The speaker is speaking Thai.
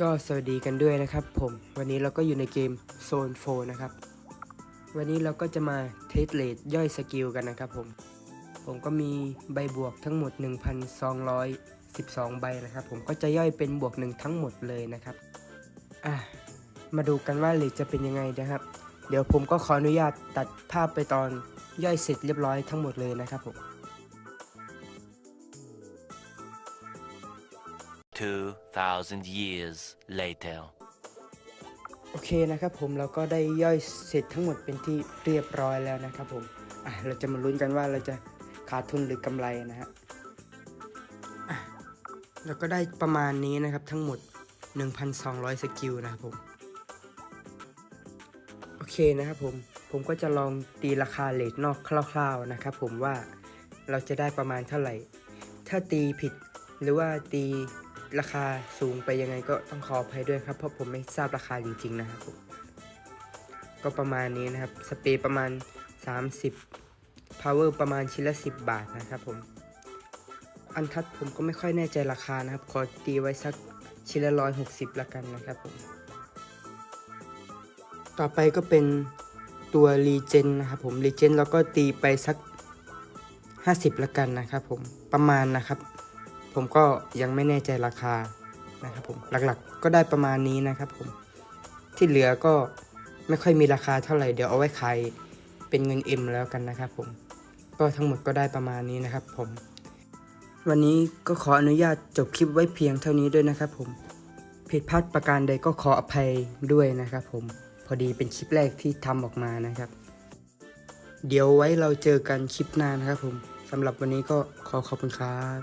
ก็สวัสดีกันด้วยนะครับผมวันนี้เราก็อยู่ในเกมโซนโฟนะครับ วันนี้เราก็จะมาเทสเลดย่อยสกิลกันนะครับผม ผมก็มีใบบวกทั้งหมด 1,212 ใบนะครับ ผมก็จะย่อยเป็นบวกหนึ่งทั้งหมดเลยนะครับอะมาดูกันว่าเลดจะเป็นยังไงนะครับ เดี๋ยวผมก็ขออนุญาตตัดภาพไปตอนย่อยเสร็จเรียบร้อยทั้งหมดเลยนะครับผม 2,000 years later. โอเคนะครับผมเราก็ได้ย่อยเสร็จทั้งหมดเป็นที่เรียบร้อยแล้วนะครับผมอะเราจะมาลุ้นกันว่าเราจะขาดทุนหรือกำไรนะฮะอะเราก็ได้ประมาณนี้นะครับทั้งหมด 1,200 สกิลนะครับผม โอเคนะครับผม ผมก็จะลองตีราคาเลทนอกคร่าวๆนะครับผมว่าเราจะได้ประมาณเท่าไหร่ ถ้าตีผิดหรือว่าตี ราคาสูงไปยังไงก็ต้องขออภัยด้วยครับ เพราะผมไม่ทราบราคาจริง ๆ นะครับผมก็ประมาณนี้นะครับ สเปรย์ประมาณ 30 power ประมาณชิ้นละ 10 บาทนะครับผม อันทัดผมก็ไม่ค่อยแน่ใจราคานะครับ ขอตีไว้สักชิ้นละ 160 ละกันนะครับผม ต่อไปก็เป็นตัวรีเจนนะครับผมรีเจนแล้วก็ตีไปสัก 50 ละกันนะครับผมประมาณนะครับ ผมก็ยังไม่แน่ใจราคานะครับผมหลักๆก็ได้ประมาณนี้นะครับผมที่เหลือก็ไม่ค่อยมีราคาเท่าไหร่เดี๋ยวเอาไว้ขายเป็นเงิน M แล้วกันนะครับผมก็ทั้งหมดก็ได้ประมาณนี้นะครับผม วันนี้ก็ขออนุญาตจบคลิปไว้เพียงเท่านี้ด้วยนะครับผมผิดพลาดประการใดก็ขออภัยด้วยนะครับผมพอดีเป็นคลิปแรกที่ทำออกมานะครับ เดี๋ยวไว้เราเจอกันคลิปหน้านะครับผมสำหรับวันนี้ก็ขอขอบคุณครับ